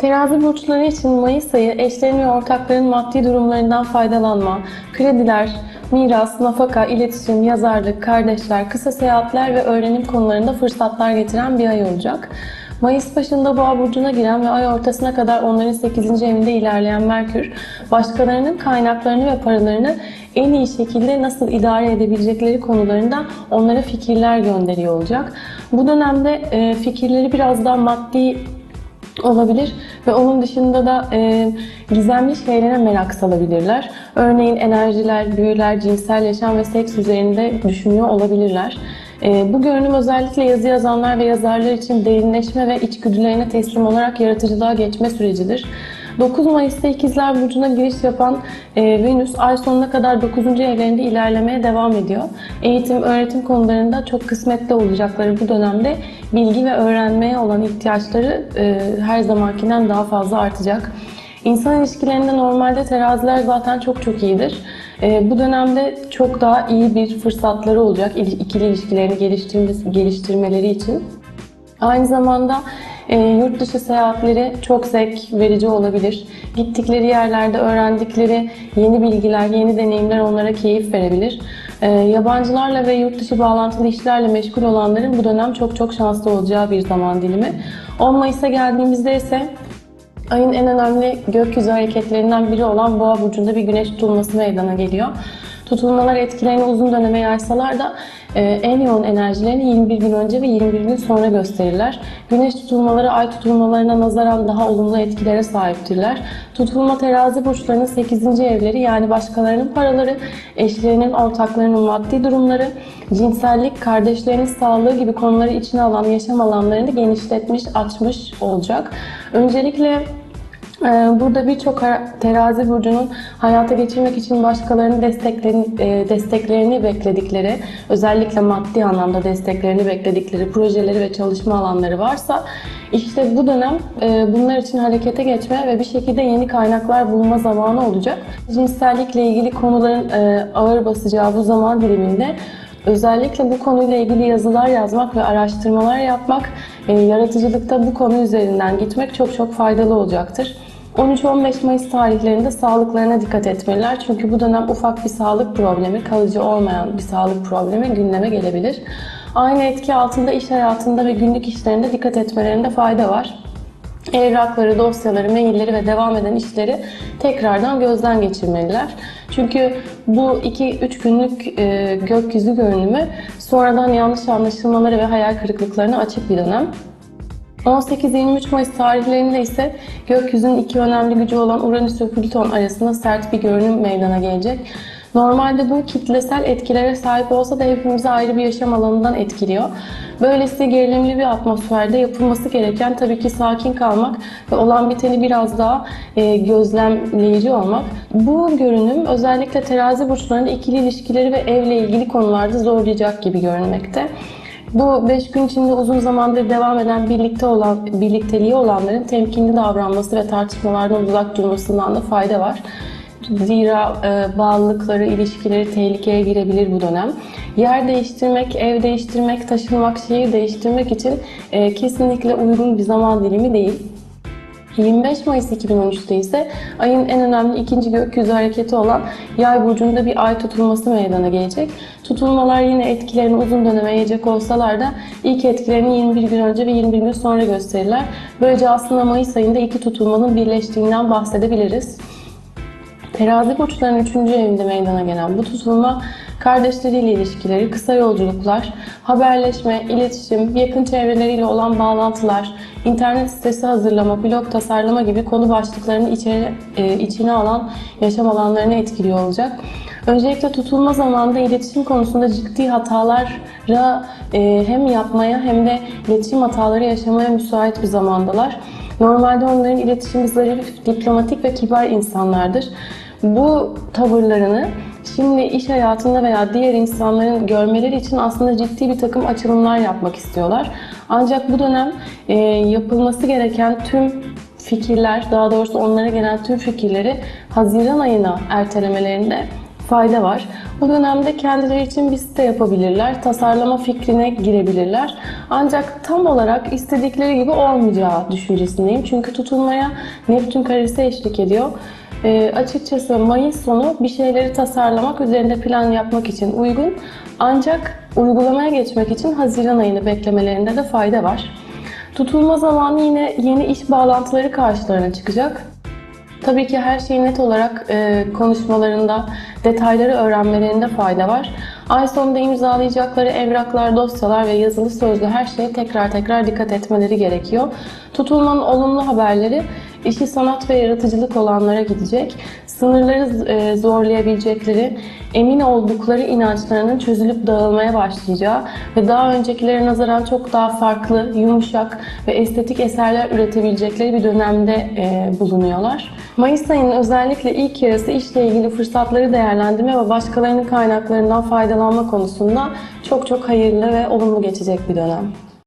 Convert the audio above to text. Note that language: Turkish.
Terazi burçları için Mayıs ayı eşlerin ve ortakların maddi durumlarından faydalanma, krediler, miras, nafaka, iletişim, yazarlık, kardeşler, kısa seyahatler ve öğrenim konularında fırsatlar getiren bir ay olacak. Mayıs başında Boğa burcuna giren ve ay ortasına kadar onların 8. evinde ilerleyen Merkür, başkalarının kaynaklarını ve paralarını en iyi şekilde nasıl idare edebilecekleri konularında onlara fikirler gönderiyor olacak. Bu dönemde e, fikirleri biraz daha maddi olabilir ve onun dışında da e, gizemli şeylere merak salabilirler. Örneğin enerjiler, büyüler, cinsel yaşam ve seks üzerinde düşünüyor olabilirler. E, bu görünüm özellikle yazı yazanlar ve yazarlar için derinleşme ve içgüdülerine teslim olarak yaratıcılığa geçme sürecidir. 9 Mayıs'ta İkizler Burcu'na giriş yapan e, Venüs ay sonuna kadar 9. evlerinde ilerlemeye devam ediyor. Eğitim, öğretim konularında çok kısmetli olacakları bu dönemde bilgi ve öğrenmeye olan ihtiyaçları e, her zamankinden daha fazla artacak. İnsan ilişkilerinde normalde teraziler zaten çok çok iyidir. E, bu dönemde çok daha iyi bir fırsatları olacak il- ikili ilişkilerini geliştirme- geliştirmeleri için. Aynı zamanda e, yurt dışı seyahatleri çok zevk verici olabilir. Gittikleri yerlerde öğrendikleri yeni bilgiler, yeni deneyimler onlara keyif verebilir. E, yabancılarla ve yurt dışı bağlantılı işlerle meşgul olanların bu dönem çok çok şanslı olacağı bir zaman dilimi. 10 Mayıs'a geldiğimizde ise Ayın en önemli gökyüzü hareketlerinden biri olan Boğa burcunda bir güneş tutulması meydana geliyor. Tutulmalar etkilerini uzun döneme yaysalar da e, en yoğun enerjilerini 21 gün önce ve 21 gün sonra gösterirler. Güneş tutulmaları ay tutulmalarına nazaran daha olumlu etkilere sahiptirler. Tutulma terazi burçlarının 8. evleri yani başkalarının paraları, eşlerinin, ortaklarının maddi durumları, cinsellik, kardeşlerinin sağlığı gibi konuları içine alan yaşam alanlarını genişletmiş, açmış olacak. Öncelikle Burada birçok terazi burcunun hayata geçirmek için başkalarının desteklerini, e, desteklerini bekledikleri, özellikle maddi anlamda desteklerini bekledikleri projeleri ve çalışma alanları varsa işte bu dönem e, bunlar için harekete geçme ve bir şekilde yeni kaynaklar bulma zamanı olacak. Cinsellikle ilgili konuların e, ağır basacağı bu zaman diliminde Özellikle bu konuyla ilgili yazılar yazmak ve araştırmalar yapmak, yaratıcılıkta bu konu üzerinden gitmek çok çok faydalı olacaktır. 13-15 Mayıs tarihlerinde sağlıklarına dikkat etmeliler. Çünkü bu dönem ufak bir sağlık problemi, kalıcı olmayan bir sağlık problemi gündeme gelebilir. Aynı etki altında iş hayatında ve günlük işlerinde dikkat etmelerinde fayda var. Evrakları, dosyaları, mailleri ve devam eden işleri tekrardan gözden geçirmeliler. Çünkü bu 2-3 günlük e, gökyüzü görünümü sonradan yanlış anlaşılmaları ve hayal kırıklıklarına açık bir dönem. 18-23 Mayıs tarihlerinde ise gökyüzünün iki önemli gücü olan Uranüs ve Plüton arasında sert bir görünüm meydana gelecek. Normalde bu kitlesel etkilere sahip olsa da hepimizi ayrı bir yaşam alanından etkiliyor. Böylesi gerilimli bir atmosferde yapılması gereken tabii ki sakin kalmak ve olan biteni biraz daha e, gözlemleyici olmak. Bu görünüm özellikle terazi burçlarında ikili ilişkileri ve evle ilgili konularda zorlayacak gibi görünmekte. Bu 5 gün içinde uzun zamandır devam eden birlikte olan birlikteliği olanların temkinli davranması ve tartışmalardan uzak durmasından da fayda var. Zira e, bağlılıkları, ilişkileri tehlikeye girebilir bu dönem. Yer değiştirmek, ev değiştirmek, taşınmak, şehir değiştirmek için e, kesinlikle uygun bir zaman dilimi değil. 25 Mayıs 2013'te ise ayın en önemli ikinci gökyüzü hareketi olan Yay burcunda bir ay tutulması meydana gelecek. Tutulmalar yine etkilerini uzun döneme yayacak olsalar da ilk etkilerini 21 gün önce ve 21 gün sonra gösterirler. Böylece aslında Mayıs ayında iki tutulmanın birleştiğinden bahsedebiliriz. Terazi burçlarının 3. evinde meydana gelen bu tutulma kardeşleriyle ilişkileri, kısa yolculuklar, haberleşme, iletişim, yakın çevreleriyle olan bağlantılar, internet sitesi hazırlama, blog tasarlama gibi konu başlıklarını içeri, e, içine alan yaşam alanlarını etkiliyor olacak. Öncelikle tutulma zamanında iletişim konusunda ciddi hatalara e, hem yapmaya hem de iletişim hataları yaşamaya müsait bir zamandalar. Normalde onların iletişimi zarif, diplomatik ve kibar insanlardır. Bu tavırlarını şimdi iş hayatında veya diğer insanların görmeleri için aslında ciddi bir takım açılımlar yapmak istiyorlar. Ancak bu dönem e, yapılması gereken tüm fikirler, daha doğrusu onlara gelen tüm fikirleri Haziran ayına ertelemelerinde fayda var. Bu dönemde kendileri için bir site yapabilirler, tasarlama fikrine girebilirler. Ancak tam olarak istedikleri gibi olmayacağı düşüncesindeyim. Çünkü tutulmaya Neptün karesi eşlik ediyor. E, açıkçası Mayıs sonu bir şeyleri tasarlamak, üzerinde plan yapmak için uygun. Ancak uygulamaya geçmek için Haziran ayını beklemelerinde de fayda var. Tutulma zamanı yine yeni iş bağlantıları karşılarına çıkacak. Tabii ki her şeyi net olarak e, konuşmalarında, detayları öğrenmelerinde fayda var. Ay sonunda imzalayacakları evraklar, dosyalar ve yazılı sözlü her şeye tekrar tekrar dikkat etmeleri gerekiyor. Tutulmanın olumlu haberleri işi sanat ve yaratıcılık olanlara gidecek. Sınırları e, zorlayabilecekleri, emin oldukları inançlarının çözülüp dağılmaya başlayacağı ve daha öncekilere nazaran çok daha farklı, yumuşak ve estetik eserler üretebilecekleri bir dönemde e, bulunuyorlar. Mayıs ayının özellikle ilk yarısı işle ilgili fırsatları değerlendirme ve başkalarının kaynaklarından faydalanma konusunda çok çok hayırlı ve olumlu geçecek bir dönem.